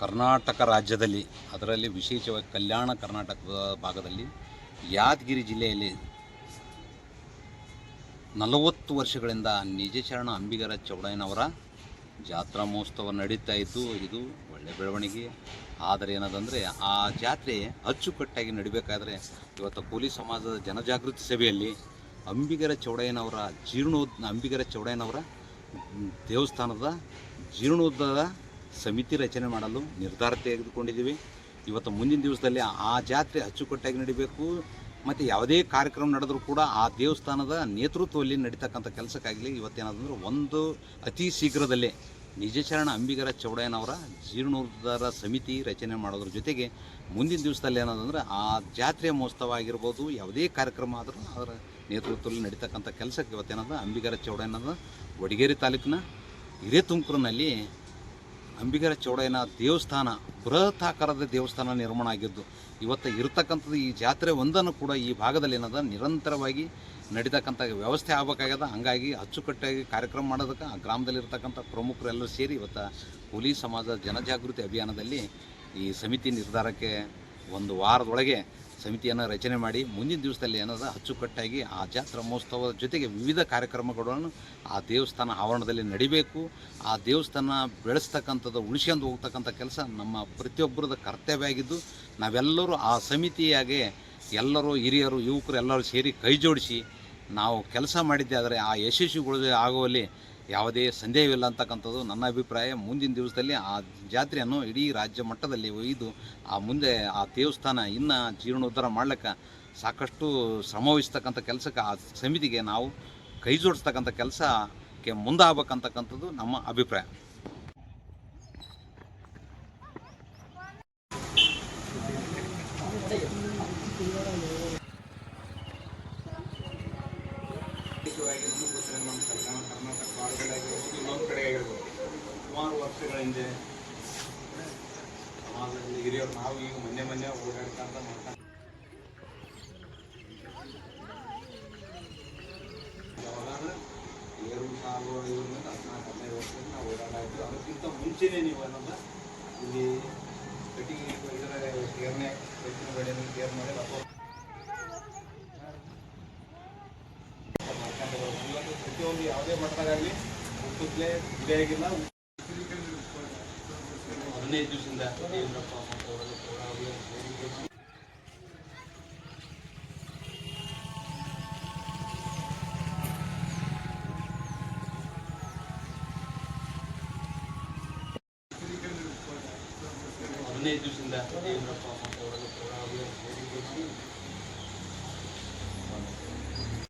ಕರ್ನಾಟಕ ರಾಜ್ಯದಲ್ಲಿ, ಅದರಲ್ಲಿ ವಿಶೇಷವಾಗಿ ಕಲ್ಯಾಣ ಕರ್ನಾಟಕದ ಭಾಗದಲ್ಲಿ, ಯಾದಗಿರಿ ಜಿಲ್ಲೆಯಲ್ಲಿ ನಲವತ್ತು ವರ್ಷಗಳಿಂದ ನಿಜಶರಣ ಅಂಬಿಗರ ಚೌಡಯ್ಯನವರ ಜಾತ್ರಾ ಮಹೋತ್ಸವ ನಡೀತಾ ಇದ್ದು, ಇದು ಒಳ್ಳೆಯ ಬೆಳವಣಿಗೆ. ಆದರೆ ಏನದಂದರೆ, ಆ ಜಾತ್ರೆ ಅಚ್ಚುಕಟ್ಟಾಗಿ ನಡಿಬೇಕಾದ್ರೆ ಇವತ್ತು ಕೂಲಿ ಸಮಾಜದ ಜನಜಾಗೃತಿ ಸಭೆಯಲ್ಲಿ ಅಂಬಿಗರ ಚೌಡಯ್ಯನವರ ಜೀರ್ಣೋದ್, ಅಂಬಿಗರ ಚೌಡಯ್ಯನವರ ದೇವಸ್ಥಾನದ ಜೀರ್ಣೋದ್ಧಾರ ಸಮಿತಿ ರಚನೆ ಮಾಡಲು ನಿರ್ಧಾರ ತೆಗೆದುಕೊಂಡಿದ್ದೀವಿ. ಇವತ್ತು ಮುಂದಿನ ದಿವಸದಲ್ಲಿ ಆ ಜಾತ್ರೆ ಅಚ್ಚುಕಟ್ಟಾಗಿ ನಡಿಬೇಕು. ಮತ್ತು ಯಾವುದೇ ಕಾರ್ಯಕ್ರಮ ನಡೆದರೂ ಕೂಡ ಆ ದೇವಸ್ಥಾನದ ನೇತೃತ್ವದಲ್ಲಿ ನಡೀತಕ್ಕಂಥ ಕೆಲಸಕ್ಕಾಗಲಿ ಇವತ್ತೇನಾದಂದ್ರೆ ಒಂದು ಅತಿ ಶೀಘ್ರದಲ್ಲೇ ನಿಜಚರಣ ಅಂಬಿಗರ ಚೌಡಯ್ಯನವರ ಜೀರ್ಣೋದ್ಧಾರ ಸಮಿತಿ ರಚನೆ ಮಾಡೋದ್ರ ಜೊತೆಗೆ ಮುಂದಿನ ದಿವಸದಲ್ಲಿ ಏನಾದಂದ್ರೆ ಆ ಜಾತ್ರೆಯ ಮಹೋತ್ಸವ ಆಗಿರ್ಬೋದು, ಯಾವುದೇ ಕಾರ್ಯಕ್ರಮ ಆದರೂ ಅದರ ನೇತೃತ್ವದಲ್ಲಿ ನಡೀತಕ್ಕಂಥ ಕೆಲಸಕ್ಕೆ ಇವತ್ತೇನದ ಅಂಬಿಗರ ಚೌಡಯ್ಯನದ ವಡಗೇರಿ ತಾಲೂಕಿನ ಹಿರೇತುಮಕೂರಿನಲ್ಲಿ ಅಂಬಿಗರ ಚೌಡಯ್ಯನ ದೇವಸ್ಥಾನ, ಬೃಹತ್ ಆಕಾರದ ದೇವಸ್ಥಾನ ನಿರ್ಮಾಣ ಆಗಿದ್ದು, ಇವತ್ತು ಇರತಕ್ಕಂಥದ್ದು ಈ ಜಾತ್ರೆ ಒಂದನ್ನು ಕೂಡ ಈ ಭಾಗದಲ್ಲಿ ಏನದ, ನಿರಂತರವಾಗಿ ನಡೀತಕ್ಕಂಥ ವ್ಯವಸ್ಥೆ ಆಗಬೇಕಾಗ್ಯದ. ಹಂಗಾಗಿ ಅಚ್ಚುಕಟ್ಟಾಗಿ ಕಾರ್ಯಕ್ರಮ ಮಾಡೋದಕ್ಕೆ ಆ ಗ್ರಾಮದಲ್ಲಿರ್ತಕ್ಕಂಥ ಪ್ರಮುಖರೆಲ್ಲರೂ ಸೇರಿ ಇವತ್ತು ಹುಲಿ ಸಮಾಜ ಜನಜಾಗೃತಿ ಅಭಿಯಾನದಲ್ಲಿ ಈ ಸಮಿತಿ ನಿರ್ಧಾರಕ್ಕೆ ಒಂದು ವಾರದೊಳಗೆ ಸಮಿತಿಯನ್ನು ರಚನೆ ಮಾಡಿ ಮುಂದಿನ ದಿವಸದಲ್ಲಿ ಏನದ ಅಚ್ಚುಕಟ್ಟಾಗಿ ಆ ಜಾತ್ರಾ ಮಹೋತ್ಸವದ ಜೊತೆಗೆ ವಿವಿಧ ಕಾರ್ಯಕ್ರಮಗಳನ್ನು ಆ ದೇವಸ್ಥಾನ ಆವರಣದಲ್ಲಿ ನಡಿಬೇಕು. ಆ ದೇವಸ್ಥಾನ ಬೆಳೆಸ್ತಕ್ಕಂಥದ್ದು, ಉಳಿಸ್ಕೊಂಡು ಹೋಗ್ತಕ್ಕಂಥ ಕೆಲಸ ನಮ್ಮ ಪ್ರತಿಯೊಬ್ಬರದ ಕರ್ತವ್ಯ ಆಗಿದ್ದು, ನಾವೆಲ್ಲರೂ ಆ ಸಮಿತಿಯಾಗೆ ಎಲ್ಲರೂ ಹಿರಿಯರು, ಯುವಕರು ಎಲ್ಲರೂ ಸೇರಿ ಕೈ ಜೋಡಿಸಿ ನಾವು ಕೆಲಸ ಮಾಡಿದ್ದೆ ಆದರೆ ಆ ಯಶಸ್ವಿಗಳು ಆಗುವಲ್ಲಿ ಯಾವುದೇ ಸಂದೇಹವಿಲ್ಲ ಅಂತಕ್ಕಂಥದ್ದು ನನ್ನ ಅಭಿಪ್ರಾಯ. ಮುಂದಿನ ದಿವಸದಲ್ಲಿ ಆ ಜಾತ್ರೆಯನ್ನು ಇಡೀ ರಾಜ್ಯ ಮಟ್ಟದಲ್ಲಿ ಒಯ್ದು ಆ ಮುಂದೆ ಆ ದೇವಸ್ಥಾನ ಇನ್ನು ಜೀರ್ಣೋದ್ಧಾರ ಮಾಡ್ಲಿಕ್ಕೆ ಸಾಕಷ್ಟು ಶ್ರಮವಹಿಸ್ತಕ್ಕಂಥ ಕೆಲಸಕ್ಕೆ ಆ ಸಮಿತಿಗೆ ನಾವು ಕೈ ಜೋಡಿಸ್ತಕ್ಕಂಥ ಕೆಲಸಕ್ಕೆ ಮುಂದಾಗಬೇಕಂತಕ್ಕಂಥದ್ದು ನಮ್ಮ ಅಭಿಪ್ರಾಯ. ಕಡೆ ಆಗಿರ್ಬೋದು. ಸುಮಾರು ವರ್ಷಗಳ ಹಿಂದೆ ಸಮಾಜದಲ್ಲಿ ನಾವು ಈಗ ಮೊನ್ನೆ ಮೊನ್ನೆ ಓಡಾಡ್ಕೊಂತ ಮಾಡ್ಕೊಂಡು ಏರು ಸಾಲು ಇವ್ರನ್ನ ಹದಿನಾಲ್ಕು, ಹದಿನೈದು ವರ್ಷದಿಂದ ನಾವು ಓಡಾಡಿದ್ವಿ ಅದಕ್ಕಿಂತ ಮುಂಚೆನೇ ನೀವು ಅನ್ನೋದು ಇಲ್ಲಿ ಕಟ್ಟಿಗೆ ಇದರ ಕೇರ್ನೆ, ಹೆಚ್ಚಿನ ಬೆಳೆಯನ್ನು ಕೇರ್ ಮಾಡಿ ಇವತ್ತು ಪ್ರತಿಯೊಂದು ಯಾವುದೇ ಮಟ್ಟದಾಗಲಿ ಹುಟ್ಟುತ್ತಲೇ ಇದೇ ಆಗಿಲ್ಲ ಹದಿನೈದು ದಿವಸದಿಂದ ಯಡಿಯೂರಪ್ಪ ಮತ್ತು ಅವರೆಲ್ಲ ಹೋರಾಡಿ ಹೋಗಿ ಹದಿನೈದು ದಿವಸದಿಂದ